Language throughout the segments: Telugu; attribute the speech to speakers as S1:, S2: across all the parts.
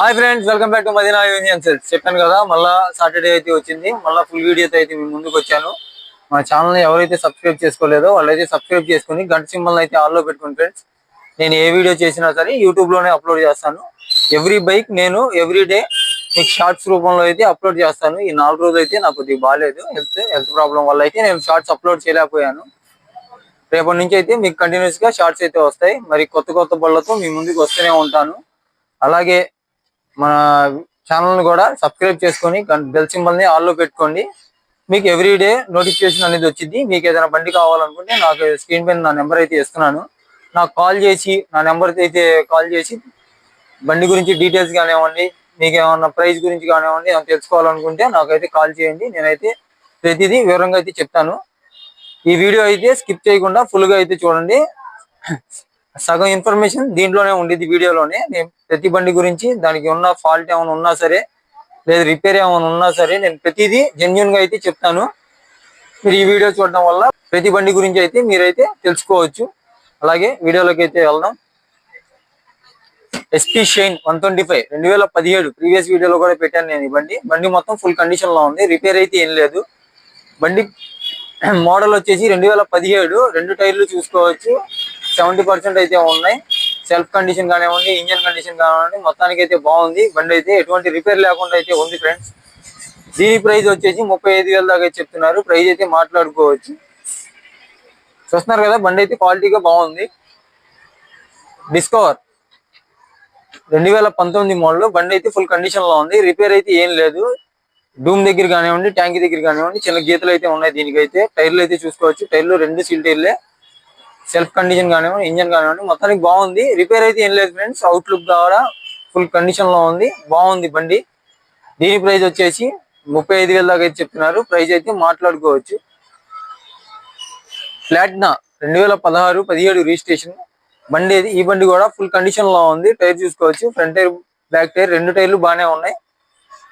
S1: Hi friends welcome back to Madina union sales. చెప్పాను కదా మళ్ళా సాటర్డే అయితే వచ్చింది. మళ్ళీ ఫుల్ వీడియోతో అయితే మీ ముందుకు వచ్చాను. మా ఛానల్ని ఎవరైతే సబ్స్క్రైబ్ చేసుకోలేదో వాళ్ళైతే సబ్స్క్రైబ్ చేసుకుని గంట సింబల్ని అయితే ఆల్లో పెట్టుకుని ఫ్రెండ్స్. నేను ఏ వీడియో చేసినా సరే యూట్యూబ్లోనే అప్లోడ్ చేస్తాను. ఎవ్రీ బైక్ నేను ఎవ్రీ డే మీకు షార్ట్స్ రూపంలో అయితే అప్లోడ్ చేస్తాను. ఈ నాలుగు రోజులు అయితే నాకు కొద్దిగా బాగాలేదు హెల్త్ హెల్త్ ప్రాబ్లం వల్ల అయితే నేను షార్ట్స్ అప్లోడ్ చేయలేకపోయాను. రేపటి నుంచి అయితే మీకు కంటిన్యూస్గా షార్ట్స్ అయితే వస్తాయి. మరి కొత్త కొత్త బళ్ళతో మీ ముందుకు వస్తూనే ఉంటాను. అలాగే మన ఛానల్ కూడా సబ్స్క్రైబ్ చేసుకొని బెల్ సింబల్ని పెట్టుకోండి. మీకు ఎవ్రీ డే నోటిఫికేషన్ అనేది వచ్చింది మీకు ఏదైనా బండి కావాలనుకుంటే నాకు స్క్రీన్ పైన నా నెంబర్ అయితే ఇస్తున్నాను. నాకు కాల్ చేసి నా నెంబర్ అయితే కాల్ చేసి బండి గురించి డీటెయిల్స్ కానివ్వండి మీకు ఏమన్నా ప్రైస్ గురించి కానివ్వండి ఏమైనా తెలుసుకోవాలనుకుంటే నాకైతే కాల్ చేయండి. నేనైతే ప్రతిదీ వివరంగా అయితే చెప్తాను. ఈ వీడియో అయితే స్కిప్ చేయకుండా ఫుల్గా అయితే చూడండి. సగం ఇన్ఫర్మేషన్ దీంట్లోనే ఉండేది వీడియోలోనే. నేను ప్రతి బండి గురించి దానికి ఉన్న ఫాల్ట్ ఏమైనా ఉన్నా సరే లేదా రిపేర్ ఏమైనా ఉన్నా సరే నేను ప్రతిదీ జెన్యున్గా అయితే చెప్తాను. మీరు ఈ వీడియో చూడడం వల్ల ప్రతి బండి గురించి అయితే మీరైతే తెలుసుకోవచ్చు. అలాగే వీడియోలోకి అయితే వెళ్దాం. SP Shine one twenty five రెండు వేల పదిహేడు ప్రీవియస్ వీడియోలో కూడా పెట్టాను నేను ఈ బండి. బండి మొత్తం ఫుల్ కండిషన్లో ఉంది రిపేర్ అయితే ఏం లేదు. బండి మోడల్ వచ్చేసి రెండు వేల పదిహేడు రెండు టైర్లు చూసుకోవచ్చు. సెవెంటీ పర్సెంట్ అయితే ఉన్నాయి. సెల్ఫ్ కండిషన్ కానివ్వండి ఇంజన్ కండిషన్ కానివ్వండి మొత్తానికి అయితే బాగుంది. బండి అయితే ఎటువంటి రిపేర్ లేకుండా అయితే ఉంది ఫ్రెండ్స్. దీని ప్రైస్ వచ్చేసి ముప్పై ఐదు వేల దాకా చెప్తున్నారు. ప్రైస్ అయితే మాట్లాడుకోవచ్చు. చూస్తున్నారు కదా బండి అయితే క్వాలిటీగా బాగుంది. డిస్కవర్ రెండు వేల పంతొమ్మిది మోడల్. బండి అయితే ఫుల్ కండిషన్లో ఉంది. రిపేర్ అయితే ఏం లేదు. డూమ్ దగ్గర కానివ్వండి ట్యాంక్ దగ్గర కానివ్వండి చిన్న గీతలు అయితే ఉన్నాయి దీనికైతే. టైర్లు అయితే చూసుకోవచ్చు. టైర్లు రెండు సీల్ టైర్లే. సెల్ఫ్ కండిషన్ కానివ్వండి ఇంజన్ కానివ్వండి మొత్తానికి బాగుంది. రిపేర్ అయితే ఏం లేదు ఫ్రెండ్స్. అవుట్లుక్ ద్వారా ఫుల్ కండిషన్లో ఉంది. బాగుంది బండి. దీని ప్రైస్ వచ్చేసి ముప్పై ఐదు వేల దాకా అయితే చెప్తున్నారు. ప్రైస్ అయితే మాట్లాడుకోవచ్చు. ప్లాట్నా రెండు వేల పదహారు పదిహేడు రిజిస్ట్రేషన్. బండి ఇది ఈ బండి కూడా ఫుల్ కండిషన్లో ఉంది. టైర్ చూసుకోవచ్చు. ఫ్రంట్ టైర్ బ్యాక్ టైర్ రెండు టైర్లు బాగానే ఉన్నాయి.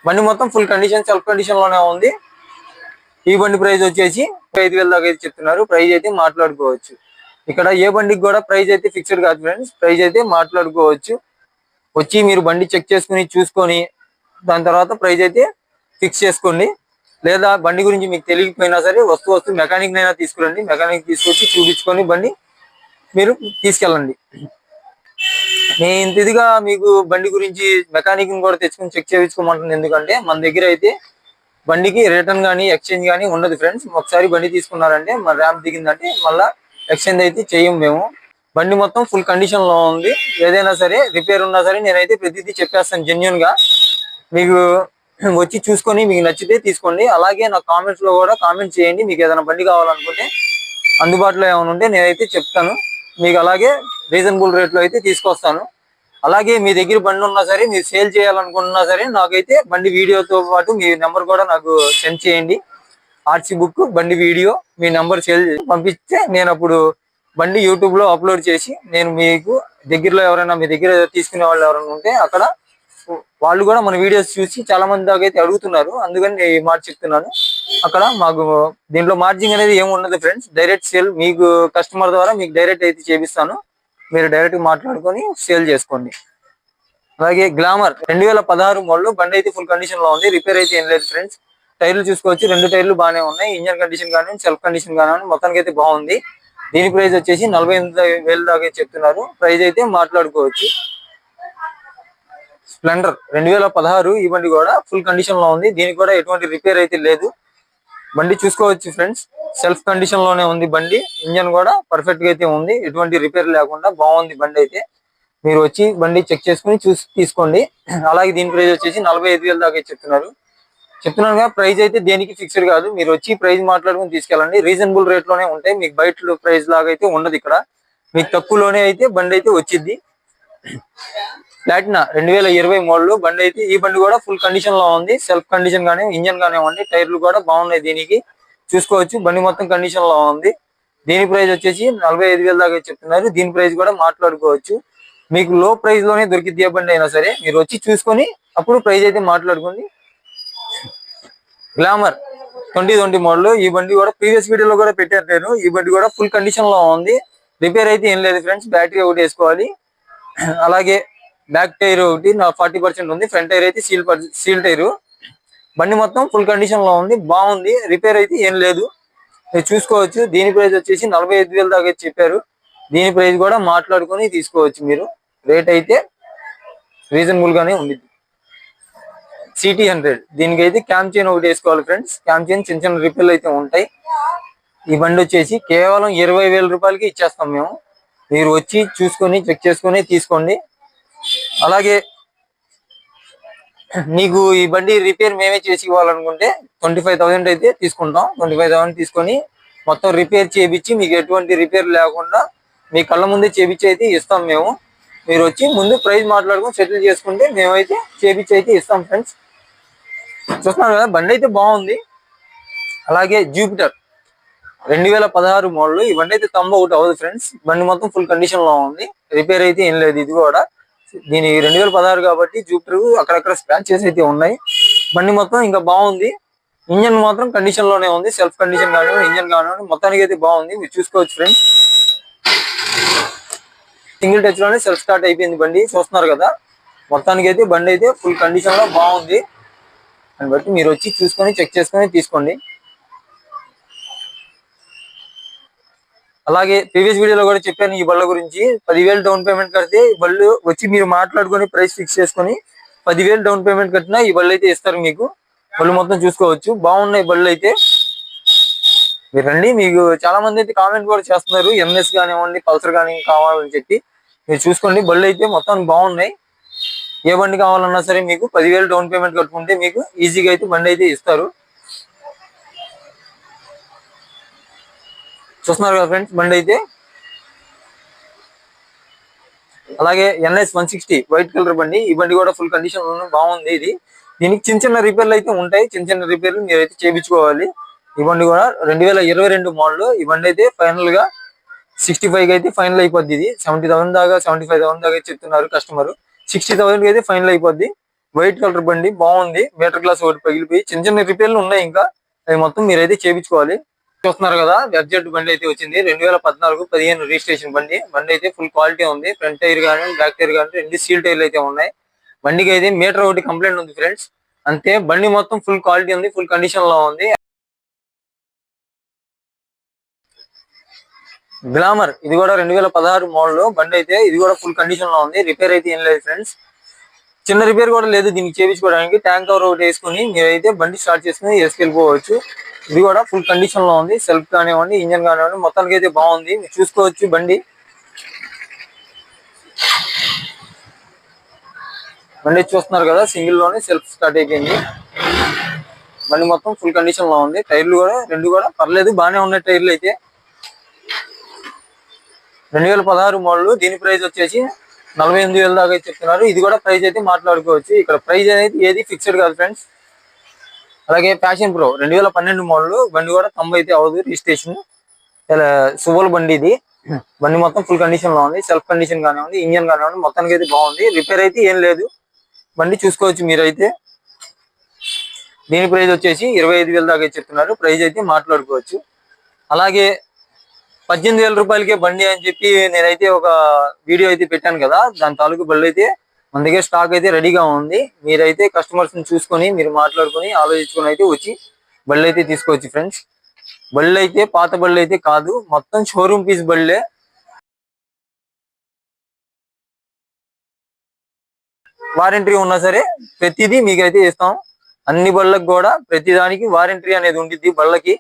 S1: బండి మొత్తం ఫుల్ కండిషన్ సెల్ఫ్ కండిషన్లోనే ఉంది. ఈ బండి ప్రైస్ వచ్చేసి ఐదు వేల దాకా అయితే చెప్తున్నారు. ప్రైస్ అయితే మాట్లాడుకోవచ్చు. ఇక్కడ ఏ బండికి కూడా ప్రైస్ అయితే ఫిక్స్డ్ కాదు ఫ్రెండ్స్. ప్రైజ్ అయితే మాట్లాడుకోవచ్చు. వచ్చి మీరు బండి చెక్ చేసుకుని చూసుకొని దాని తర్వాత ప్రైజ్ అయితే ఫిక్స్ చేసుకోండి. లేదా బండి గురించి మీకు తెలియకపోయినా సరే వస్తు వస్తు మెకానిక్ నైనా తీసుకురండి. మెకానిక్ తీసుకొచ్చి చూపించుకొని బండి మీరు తీసుకెళ్ళండి. నేను ఇంత ఇదిగా మీకు బండి గురించి మెకానిక్ కూడా తెచ్చుకొని చెక్ చేయించుకోమంటుంది ఎందుకంటే మన దగ్గర అయితే బండికి రిటర్న్ కానీ ఎక్స్చేంజ్ కానీ ఉండదు ఫ్రెండ్స్. ఒకసారి బండి తీసుకున్నారంటే మన ర్యాంప్ దిగిందంటే మళ్ళీ ఎక్స్చేంజ్ అయితే చేయం మేము. బండి మొత్తం ఫుల్ కండిషన్లో ఉంది. ఏదైనా సరే రిపేర్ ఉన్నా సరే నేనైతే ప్రతిదీ చెప్పేస్తాను జెన్యున్గా. మీకు వచ్చి చూసుకొని మీకు నచ్చితే తీసుకోండి. అలాగే నా కామెంట్స్లో కూడా కామెంట్ చేయండి. మీకు ఏదైనా బండి కావాలనుకుంటే అందుబాటులో ఏమైనా ఉంటే నేనైతే చెప్తాను. మీకు అలాగే రీజనబుల్ రేట్లో అయితే తీసుకొస్తాను. అలాగే మీ దగ్గర బండి ఉన్నా సరే మీరు సేల్ చేయాలనుకుంటున్నా సరే నాకైతే బండి వీడియోతో పాటు మీ నెంబర్ కూడా నాకు సెండ్ చేయండి. ఆర్సీ బుక్ బండి వీడియో మీ నెంబర్ సేల్ పంపిస్తే నేను అప్పుడు బండి యూట్యూబ్లో అప్లోడ్ చేసి నేను మీకు దగ్గరలో ఎవరైనా మీ దగ్గర తీసుకునే వాళ్ళు ఎవరైనా ఉంటే అక్కడ వాళ్ళు కూడా మన వీడియోస్ చూసి చాలా మంది దాకా అయితే అడుగుతున్నారు. అందుకని నేను ఈ మాట చెప్తున్నాను. అక్కడ మాకు దీంట్లో మార్జింగ్ అనేది ఏమి ఉండదు ఫ్రెండ్స్. డైరెక్ట్ సేల్ మీకు కస్టమర్ ద్వారా మీకు డైరెక్ట్ అయితే చేపిస్తాను. మీరు డైరెక్ట్ మాట్లాడుకొని సేల్ చేసుకోండి. అలాగే గ్లామర్ రెండు వేల పదహారు మోడల్ బండి అయితే ఫుల్ కండిషన్లో ఉంది. రిపేర్ అయితే ఏం లేదు ఫ్రెండ్స్. టైర్లు చూసుకోవచ్చు. రెండు టైర్లు బాగానే ఉన్నాయి. ఇంజన్ కండిషన్ కానీ సెల్ఫ్ కండిషన్ కానీ మొత్తానికి అయితే బాగుంది. దీని ప్రైస్ వచ్చేసి నలభై ఎనిమిది వేలు దాకా చెప్తున్నారు. ప్రైస్ అయితే మాట్లాడుకోవచ్చు. స్ప్లెండర్ రెండు వేల పదహారు ఈ బండి కూడా ఫుల్ కండిషన్లో ఉంది. దీనికి కూడా ఎటువంటి రిపేర్ అయితే లేదు. బండి చూసుకోవచ్చు ఫ్రెండ్స్. సెల్ఫ్ కండిషన్లోనే ఉంది బండి. ఇంజన్ కూడా పర్ఫెక్ట్గా అయితే ఉంది. ఎటువంటి రిపేర్ లేకుండా బాగుంది బండి అయితే. మీరు వచ్చి బండి చెక్ చేసుకుని చూసి తీసుకోండి. అలాగే దీని ప్రైస్ వచ్చేసి నలభై ఐదు వేలు దాకా చెప్తున్నారు. చెప్తున్నాను కదా ప్రైస్ అయితే దేనికి ఫిక్స్డ్ కాదు. మీరు వచ్చి ప్రైస్ మాట్లాడుకుని తీసుకెళ్ళండి. రీజనబుల్ రేట్లోనే ఉంటాయి. మీకు బయట ప్రైస్ లాగా అయితే ఉండదు ఇక్కడ. మీకు తక్కువలోనే అయితే బండి అయితే వచ్చింది ప్లాటినా రెండు వేల ఇరవై మోడల్ బండి అయితే ఈ బండి కూడా ఫుల్ కండిషన్లో ఉంది. సెల్ఫ్ కండిషన్ కానీ ఇంజన్ కానివ్వండి టైర్లు కూడా బాగున్నాయి దీనికి. చూసుకోవచ్చు. బండి మొత్తం కండిషన్లో ఉంది. దీని ప్రైస్ వచ్చేసి నలభై ఐదు వేల దాకా చెప్తున్నారు. దీని ప్రైస్ కూడా మాట్లాడుకోవచ్చు. మీకు లో ప్రైస్లోనే దొరికిద్ది ఏ బండి అయినా సరే. మీరు వచ్చి చూసుకొని అప్పుడు ప్రైస్ అయితే మాట్లాడుకోండి. Glamour twenty twenty model. ఈ బండి కూడా ప్రీవియస్ వీడియోలో కూడా పెట్టారు నేను. ఈ బండి కూడా ఫుల్ కండిషన్లో ఉంది. రిపేర్ అయితే ఏం లేదు ఫ్రెండ్స్ బ్యాటరీ ఒకటి వేసుకోవాలి. అలాగే బ్యాక్ టైర్ ఒకటి ఫార్టీ పర్సెంట్ ఉంది. ఫ్రంట్ టైర్ అయితే సీల్ సీల్ టైర్ బండి మొత్తం ఫుల్ కండిషన్లో ఉంది. బాగుంది. రిపేర్ అయితే ఏం లేదు. మీరు చూసుకోవచ్చు. దీని ప్రైస్ వచ్చేసి నలభై ఐదు వేల దాకా చెప్పారు. దీని ప్రైస్ కూడా మాట్లాడుకొని తీసుకోవచ్చు మీరు. రేట్ అయితే రీజనబుల్ గానే ఉంది. సిటీ హండ్రెడ్ దీనికి అయితే క్యామ్ చైన్ ఒకటి వేసుకోవాలి ఫ్రెండ్స్ క్యామ్ చైన్ చిన్న చిన్న రిపేర్లు అయితే ఉంటాయి. ఈ బండి వచ్చేసి కేవలం ఇరవై వేల రూపాయలకి ఇచ్చేస్తాం మేము. మీరు వచ్చి చూసుకొని చెక్ చేసుకొని తీసుకోండి. అలాగే నీకు ఈ బండి రిపేర్ మేమే చేసి ఇవ్వాలనుకుంటే ట్వంటీ ఫైవ్ థౌసండ్ అయితే తీసుకుంటాం. ట్వంటీ ఫైవ్ థౌసండ్ తీసుకొని మొత్తం రిపేర్ చేయించి మీకు ఎటువంటి రిపేర్ లేకుండా మీ కళ్ళ ముందే చేపించి అయితే ఇస్తాం మేము. మీరు వచ్చి ముందు ప్రైస్ మాట్లాడుకుని సెటిల్ చేసుకుంటే మేమైతే చేపించి అయితే ఇస్తాం ఫ్రెండ్స్ చూస్తున్నారు కదా బండి అయితే బాగుంది. అలాగే జూపిటర్ రెండు వేల పదహారు మోడల్. ఈ బండి అయితే తొంభై ఒకటి అవ్వదు ఫ్రెండ్స్ బండి మొత్తం ఫుల్ కండిషన్లో ఉంది. రిపేర్ అయితే ఏం లేదు ఇది కూడా. దీని రెండు వేల పదహారు కాబట్టి జూపిటర్ అక్కడక్కడ స్క్రాచెస్ అయితే ఉన్నాయి. బండి మొత్తం ఇంకా బాగుంది. ఇంజన్ మాత్రం కండిషన్లోనే ఉంది. సెల్ఫ్ కండిషన్ కానివ్వండి ఇంజన్ కానివ్వండి మొత్తానికి అయితే బాగుంది. మీరు చూసుకోవచ్చు ఫ్రెండ్స్ సింగిల్ టచ్లోనే సెల్ఫ్ స్టార్ట్ అయిపోయింది బండి. చూస్తున్నారు కదా మొత్తానికి అయితే బండి అయితే ఫుల్ కండిషన్లో బాగుంది. దాన్ని బట్టి మీరు వచ్చి చూసుకొని చెక్ చేసుకొని తీసుకోండి. అలాగే ప్రీవియస్ వీడియోలో కూడా చెప్పాను ఈ బళ్ళ గురించి. పదివేలు డౌన్ పేమెంట్ కడితే బళ్ళు వచ్చి మీరు మాట్లాడుకొని ప్రైస్ ఫిక్స్ చేసుకొని పదివేలు డౌన్ పేమెంట్ కట్టినా ఈ బళ్ళు అయితే ఇస్తారు మీకు. బళ్ళు మొత్తం చూసుకోవచ్చు. బాగున్నాయి బళ్ళు అయితే. మీరు రండి. మీకు చాలా మంది అయితే కామెంట్ కూడా చేస్తున్నారు. ఎంఎస్ కానివ్వండి పల్సర్ కానీ కావాలని చెప్పి. మీరు చూసుకోండి. బళ్ళు అయితే మొత్తం బాగున్నాయి. ఏ బండి కావాలన్నా సరే మీకు పదివేలు డౌన్ పేమెంట్ కట్టుకుంటే మీకు ఈజీగా అయితే బండి అయితే ఇస్తారు. చూస్తున్నారు కదా ఫ్రెండ్స్ బండి అయితే. అలాగే NS one sixty white colour బండి. ఈ బండి కూడా ఫుల్ కండిషన్ బాగుంది ఇది. దీనికి చిన్న చిన్న రిపేర్లు అయితే ఉంటాయి. చిన్న చిన్న రిపేర్లు మీరైతే చేయించుకోవాలి. ఈ బండి కూడా రెండు వేల ఇరవై రెండు మోడల్ ఈ బండి అయితే ఫైనల్గా సిక్స్టీ ఫైవ్ అయితే ఫైనల్ అయిపోద్ది ఇది. సెవెంటీ థౌసండ్ దాకా సెవెంటీ ఫైవ్ థౌసండ్ దాకా చెప్తున్నారు కస్టమర్ సిక్స్టీ థౌసండ్ అయితే ఫైనల్ అయిపోద్ది. వైట్ కలర్ బండి బాగుంది. మీటర్ గ్లాస్ ఒకటి పగిలిపోయి చిన్న చిన్న రిపేర్లు ఉన్నాయి ఇంకా. అది మొత్తం మీరైతే చేయించుకోవాలి చూస్తున్నారు కదా వెబ్జెట్ బండి అయితే వచ్చింది. రెండు వేల పద్నాలుగు పదిహేను రిజిస్ట్రేషన్ బండి. బండి అయితే ఫుల్ క్వాలిటీ ఉంది. ఫ్రంట్ టైర్ కానీ బ్యాక్ టైర్ కానీ రెండు సీల్ టైర్లు అయితే ఉన్నాయి. బండికి అయితే మీటర్ ఒకటి కంప్లైంట్ ఉంది ఫ్రెండ్స్. అంతే బండి మొత్తం ఫుల్ క్వాలిటీ ఉంది ఫుల్ కండిషన్లో ఉంది. గ్లామర్ ఇది కూడా రెండు వేల పదహారు మోడల్ బండి అయితే ఇది కూడా ఫుల్ కండిషన్లో ఉంది. రిపేర్ అయితే ఏం లేదు ఫ్రెండ్స్ చిన్న రిపేర్ కూడా లేదు దీనికి చేయించుకోవడానికి ట్యాంక్ కవర్ ఒకటి వేసుకుని మీరైతే బండి స్టార్ట్ చేసుకుని వేసుకెళ్ళిపోవచ్చు ఇది కూడా ఫుల్ కండిషన్లో ఉంది. సెల్ఫ్ కానివ్వండి ఇంజన్ కానివ్వండి మొత్తానికి అయితే బాగుంది. మీరు చూసుకోవచ్చు బండి. బండి చూస్తున్నారు కదా సింగిల్లోనే సెల్ఫ్ స్టార్ట్ అయిపోయింది. బండి మొత్తం ఫుల్ కండిషన్లో ఉంది. టైర్లు కూడా రెండు కూడా పర్లేదు బాగానే ఉన్నాయి టైర్లు అయితే. రెండు వేల పదహారు మోడల్. దీని ప్రైస్ వచ్చేసి నలభై ఎనిమిది వేల దాకా చెప్తున్నారు. ఇది కూడా ప్రైస్ అయితే మాట్లాడుకోవచ్చు. ఇక్కడ ప్రైస్ అనేది ఏది ఫిక్స్డ్ కాదు ఫ్రెండ్స్. అలాగే ప్యాషన్ ప్రో రెండు వేల పన్నెండు మోడల్. బండి కూడా తొంభై అయితే అవ్వదు. రిజిస్ట్రేషన్ సువల్ బండి ఇది. బండి మొత్తం ఫుల్ కండిషన్లో ఉంది. సెల్ఫ్ కండిషన్ కానివ్వండి ఇంజన్ కానివ్వండి మొత్తానికి అయితే బాగుంది. రిపేర్ అయితే ఏం లేదు. బండి చూసుకోవచ్చు మీరైతే. దీని ప్రైస్ వచ్చేసి ఇరవై ఐదు వేల దాకా చెప్తున్నారు. ప్రైస్ అయితే మాట్లాడుకోవచ్చు. అలాగే పద్దెనిమిది వేల రూపాయలకే బండి అని చెప్పి నేనైతే ఒక వీడియో అయితే పెట్టాను కదా దాని తాలూకు బళ్ళు అయితే మన దగ్గర స్టాక్ అయితే రెడీగా ఉంది. మీరైతే కస్టమర్స్ని చూసుకొని మీరు మాట్లాడుకొని ఆలోచించుకొని అయితే వచ్చి బళ్ళు అయితే తీసుకోవచ్చు ఫ్రెండ్స్ బళ్ళు అయితే పాత బళ్ళు అయితే కాదు మొత్తం షోరూమ్ పీస్ బళ్ళే. వారంటీ ఉన్నా సరే ప్రతిదీ మీకైతే ఇస్తాం. అన్ని బళ్ళకి కూడా ప్రతి దానికి వారంటీ అనేది ఉంటుంది బళ్ళకి.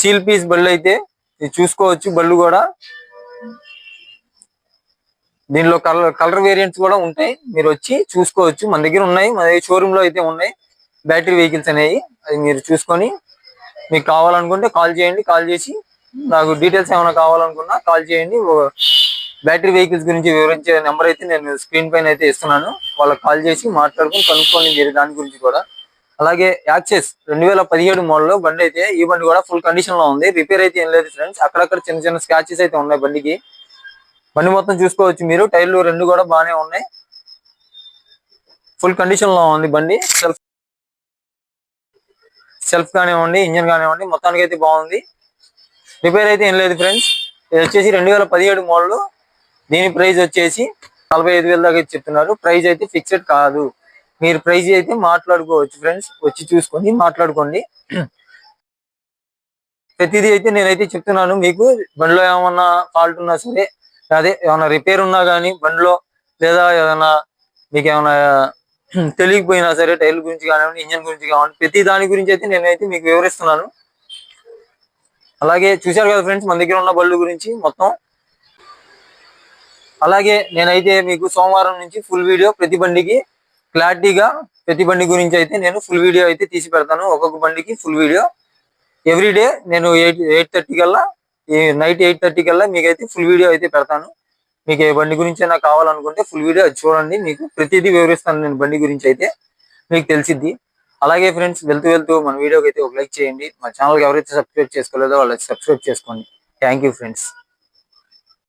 S1: సీల్ పీస్ బళ్ళు అయితే ఇది చూసుకోవచ్చు బళ్ళు కూడా. దీనిలో కలర్ కలర్ వేరియంట్స్ కూడా ఉంటాయి. మీరు వచ్చి చూసుకోవచ్చు. మన దగ్గర ఉన్నాయి. మన షోరూమ్లో అయితే ఉన్నాయి. బ్యాటరీ వెహికల్స్ అనేవి. అది మీరు చూసుకొని మీకు కావాలనుకుంటే కాల్ చేయండి. కాల్ చేసి నాకు డీటెయిల్స్ ఏమైనా కావాలనుకున్నా కాల్ చేయండి. బ్యాటరీ వెహికల్స్ గురించి వివరించే నెంబర్ అయితే నేను స్క్రీన్ పైన అయితే ఇస్తున్నాను. వాళ్ళకి కాల్ చేసి మాట్లాడుకొని కనుక్కోండి మీరు దాని గురించి కూడా అలాగే యాక్సెస్ రెండు వేల పదిహేడు మోడల్ బండి అయితే ఈ బండి కూడా ఫుల్ కండిషన్లో ఉంది. రిపేర్ అయితే ఏం లేదు ఫ్రెండ్స్ అక్కడక్కడ చిన్న చిన్న స్క్రాచెస్ అయితే ఉన్నాయి బండికి. బండి మొత్తం చూసుకోవచ్చు మీరు. టైర్లు రెండు కూడా బాగానే ఉన్నాయి. ఫుల్ కండిషన్లో ఉంది బండి. సెల్ఫ్ సెల్ఫ్ కానివ్వండి ఇంజన్ కానివ్వండి మొత్తానికి అయితే బాగుంది. రిపేర్ అయితే ఏం లేదు ఫ్రెండ్స్ ఇది వచ్చేసి రెండు వేల పదిహేడు మోడల్. దీని ప్రైస్ వచ్చేసి నలభై ఐదు వేల దాకా చెప్తున్నారు. ప్రైస్ అయితే ఫిక్స్డ్ కాదు. మీరు ప్రైజ్ అయితే మాట్లాడుకోవచ్చు ఫ్రెండ్స్. వచ్చి చూసుకొని మాట్లాడుకోండి. ప్రతిదీ అయితే నేనైతే చెప్తున్నాను. మీకు బండిలో ఏమన్నా ఫాల్ట్ ఉన్నా సరే అదే ఏమైనా రిపేర్ ఉన్నా కానీ బండిలో లేదా ఏదైనా మీకు ఏమైనా తెలియకపోయినా సరే టైర్ల గురించి కానివ్వండి ఇంజన్ గురించి కానివ్వండి ప్రతి దాని గురించి అయితే నేనైతే మీకు వివరిస్తున్నాను. అలాగే చూశారు కదా ఫ్రెండ్స్ మన దగ్గర ఉన్న బళ్ళు గురించి మొత్తం. అలాగే నేనైతే మీకు సోమవారం నుంచి ఫుల్ వీడియో ప్రతి బండికి క్లారిటీగా ప్రతి బండి గురించి అయితే నేను ఫుల్ వీడియో అయితే తీసి పెడతాను. ఒక్కొక్క బండికి ఫుల్ వీడియో ఎవ్రీ డే నేను ఎయిట్ ఎయిట్ థర్టీ కల్లా నైట్ ఎయిట్ థర్టీ కల్లా మీకైతే ఫుల్ వీడియో అయితే పెడతాను. మీకు ఏ బండి గురించి అయినా కావాలనుకుంటే ఫుల్ వీడియో అది చూడండి. మీకు ప్రతిదీ వివరిస్తాను నేను బండి గురించి అయితే. మీకు తెలిసిద్ది. అలాగే ఫ్రెండ్స్ వెళ్తూ వెళ్తూ మన వీడియోకి అయితే ఒక లైక్ చేయండి. మా ఛానల్కి ఎవరైతే సబ్స్క్రైబ్ చేసుకోలేదో వాళ్ళకి సబ్స్క్రైబ్ చేసుకోండి. Thank you friends